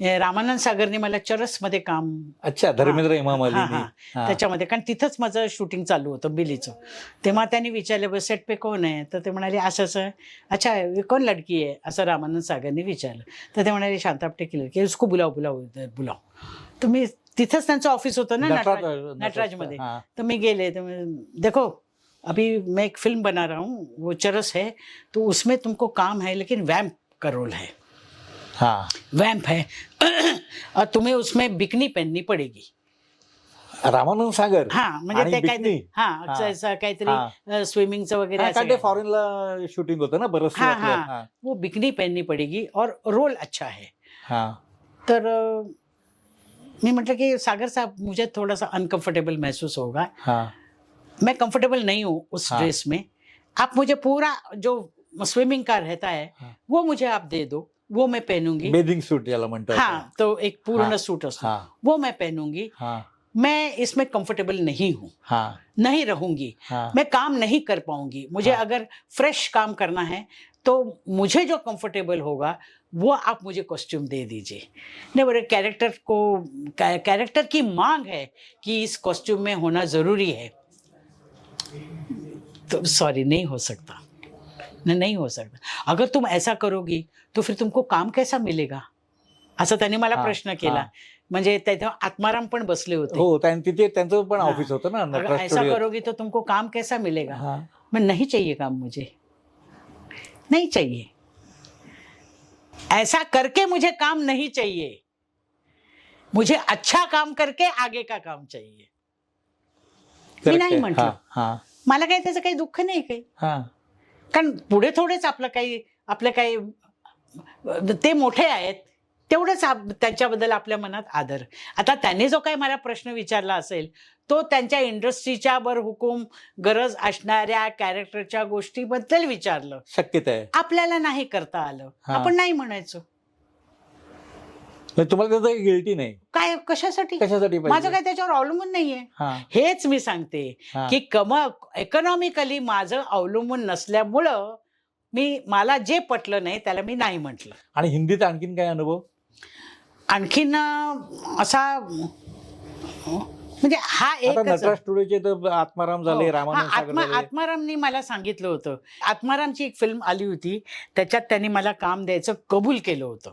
रामानंद सागरने मला चरसमध्ये काम अच्छा धर्मेंद्र इमाम. त्याच्यामध्ये. कारण तिथंच माझं शूटिंग चालू होतं बिलीचं. तेव्हा त्यांनी विचारलं "बस सेट पे कोण आहे? तर ते म्हणाले असं असं. अच्छा कौन लडकी आहे? असं रामानंद सागरने विचारलं. तर ते म्हणाले शांतापटे की की उसको बुलाव बुलाव बुलाव तर मी तिथंच त्यांचं ऑफिस होतं ना नटराज- नटराज नटराजमध्ये. हा. तो मैं गेले तो मैं देखो अभी मैं एक फिल्म बना रहा हूँ वो चरस है तो उसमें तुमको काम है लेकिन वैम्प का रोल है. हा। वैम्प है। और तुम्हें उसमें बिकनी पहननी पड़ेगी। रामानंद सागर? हा म्हणजे ते काहीतरी हा हा. असं हा. काहीतरी स्विमिंगचं वगैरे असं कारण ते काही. फॉरेनला शूटिंग होतं ना बरंच हा, हा. वो बिकनी पहननी पड़ेगी और रोल अच्छा है। तर अ, मी म्हटलं की सागर साहब मुझे थोड़ा सा अनकंफर्टेबल महसूस होगा। हा. मैं कंफर्टेबल नहीं हूँ उस हाँ। ड्रेस में। आप मुझे पूरा जो स्विमिंग का रहता है हाँ। वो मुझे आप दे दो। वो मैं पहनूँगी। बेदिंग सूट म्हणतात हाँ। तो एक पूर्ण हाँ। सूट असतो हा। वो मैं पहनूँगी। हा। मैं इसमें कंफर्टेबल नहीं हूँ। हा। नहीं रहूँगी। हा। मैं काम नहीं कर पाऊँगी। मुझे हाँ। अगर फ्रेश काम करना है तो मुझे जो कंफर्टेबल होगा वो आप मुझे कॉस्ट्यूम दे दीजिए। नहीं बोले कैरेक्टर को कैरेक्टर की मांग है कि इस कॉस्ट्यूम में होना ज़रूरी है। तो सॉरी नहीं हो सकता। नहीं हो सकता। अगर तुम ऐसा करोगी तो फिर तुमको काम कैसा मिलेगा? असं त्यांनी मला प्रश्न केला. म्हणजे त्याच्या आत्माराम पण बसले होते. हो तिथे त्यांचं पण. ऑफिस होतं ना अगर ऐसा करोगी तो तुमको काम कैसा मिलेगा? हा. मैं नहीं चाहिए काम मुझे. नहीं चाहिए. ऐसा करके मुझे काम नहीं चाहिए. मुझे अच्छा काम करके आगे का काम चाहिए. मी नाही. म्हटलं. मला काही त्याचं काही दुःख नाही काही. हा. कारण पुढे थोडेच आपलं काही आपलं काही ते मोठे आहेत तेवढंच त्यांच्याबद्दल आपल्या मनात आदर. आता त्यांनी जो काही मला प्रश्न विचारला असेल तो त्यांच्या इंडस्ट्रीच्या वर हुकूम गरज असणाऱ्या कॅरेक्टरच्या गोष्टीबद्दल विचारलं. शक्यता आहे. आपल्याला नाही करता आलं. आपण नाही म्हणायचो. म्हणजे तुम्हाला त्याचं गिल्टी नाही. काय कशासाठी? कशासाठी माझं काय त्याच्यावर अवलंबून नाहीये. हा. हेच मी सांगते हा. की कम इकॉनॉमिकली माझं अवलंबून नसल्यामुळं मी मला जे पटलं नाही त्याला मी नाही म्हटलं. आणि हिंदीत आणखीन काय अनुभव? आणखीन अं, असा म्हणजे हा आता एक नटराज स्टुडिओचे तर आत्माराम झाले रामानंद सागर आत्मा झाले. आत्मारामनी मला सांगितलं होतं. आत्मारामची एक फिल्म आली होती. त्याच्यात त्यांनी मला काम द्यायचं कबूल केलं होतं.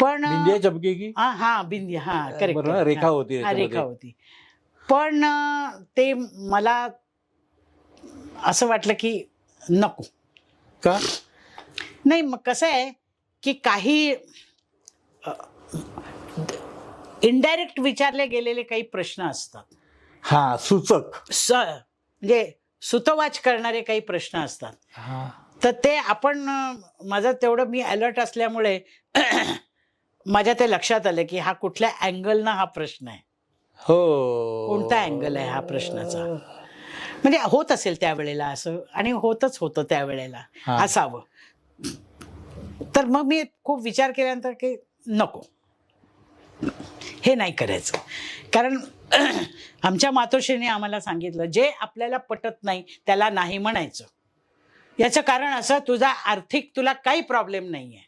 पण बिंदिया चपके की? हा हा बिंदी हा करेक्ट बरोबर ना? रेखा होती हा, रेखा त्याच्यामध्ये. होती. पण अं, ते मला असं वाटलं की नको. का? नाही मग कसं आहे की काही इनडायरेक्ट विचारले गेलेले काही प्रश्न असतात. हा सूचक. स म्हणजे सुतवाच करणारे काही प्रश्न असतात. हा. तर ते आपण अं, माझं तेवढं मी अलर्ट असल्यामुळे माझ्या ते लक्षात आलं की हा कुठल्या अँगलनं हा प्रश्न आहे. हो. कोणता अँगल आहे हा प्रश्नाचा? म्हणजे होत असेल त्यावेळेला असं आणि होतच होतं त्यावेळेला. हा. असावं. तर मग मी खूप विचार केल्यानंतर की नको. हे नाही करायचं. कारण आमच्या मातोश्रीने आम्हाला सांगितलं जे आपल्याला पटत नाही त्याला नाही म्हणायचं. याचं कारण असं तुझा आर्थिक तुला काही प्रॉब्लेम नाही आहे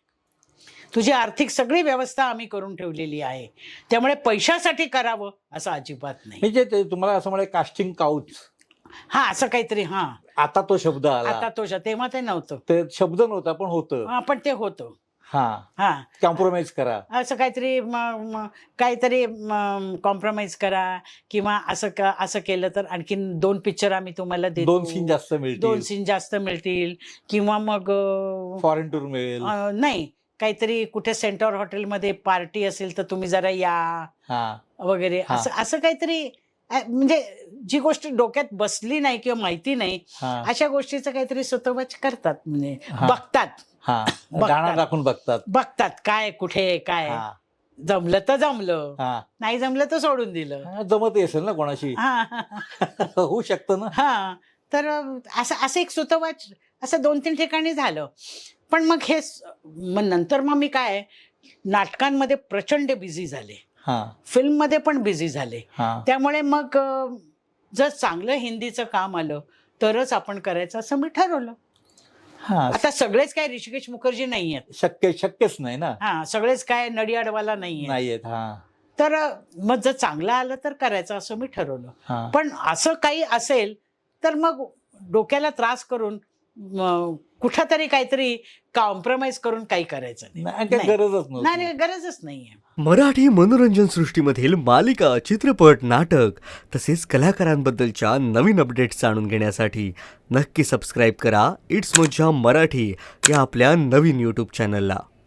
तुझी आर्थिक सगळी व्यवस्था आम्ही करून ठेवलेली आहे. त्यामुळे पैशासाठी करावं असं अजिबात नाही. म्हणजे ते तुम्हाला असं म्हणाले कास्टिंग काउच हा असं काहीतरी हा. आता तो शब्द आता आला तो श- तेव्हा ते नव्हतं. ते शब्द नव्हता पण होतं. हा, पण ते होतं. हा. हा. कॉम्प्रोमाइज करा. असं काहीतरी म- म- काहीतरी कॉम्प्रोमाइज करा किंवा असं का असं केलं तर आणखीन दोन पिक्चर आम्ही तुम्हाला देतो. दोन सीन जास्त दोन मिळतील सीन जास्त मिळतील. किंवा मग अं, फॉरेन टूर मिळेल. अं, नाही. काहीतरी कुठे सेंटर हॉटेलमध्ये पार्टी असेल तर तुम्ही जरा या हा. वगैरे. हा. असं असं काहीतरी अं, म्हणजे जी गोष्ट डोक्यात बसली नाही किंवा माहिती नाही हा. अशा गोष्टीचं काहीतरी स्वतःच करतात म्हणजे हा. बघतात. हा. बघतात. दाखवून बघतात. बघतात काय कुठे काय. हा. जमलं तर जमलं. हा. नाही जमलं तर सोडून दिलं. हा, जमत असेल ना कोणाशी? हा. हा, होऊ शकतं ना. हा. तर असं असं एक सुतवाच असं दोन तीन ठिकाणी झालं. पण मग हे मग नंतर मग मी काय नाटकांमध्ये प्रचंड बिझी झाले. हा. फिल्ममध्ये पण बिझी झाले. त्यामुळे मग जर चांगलं हिंदीचं काम आलं तरच आपण करायचं असं मी ठरवलं. आता सगळेच काय ऋषिकेश मुखर्जी नाही आहेत शक्य शक्यच नाही ना. हा सगळेच काय नडियाडवाला नाही तर मग जर चांगलं आलं तर करायचं असं मी ठरवलं. पण असं काही असेल तर मग डोक्याला त्रास करून कुठंतरी काहीतरी कॉम्प्रोमाइज करून काही करायचं नाही. गरजच नाही नाही, गरजच नाहीये. मराठी मनोरंजन सृष्टीमधील मालिका चित्रपट नाटक तसेच कलाकारांबद्दलच्या नवीन अपडेट्स जाणून घेण्यासाठी नक्की सबस्क्राईब करा. इट्स मज्जा मराठी या आपल्या नवीन यूट्यूब चॅनलला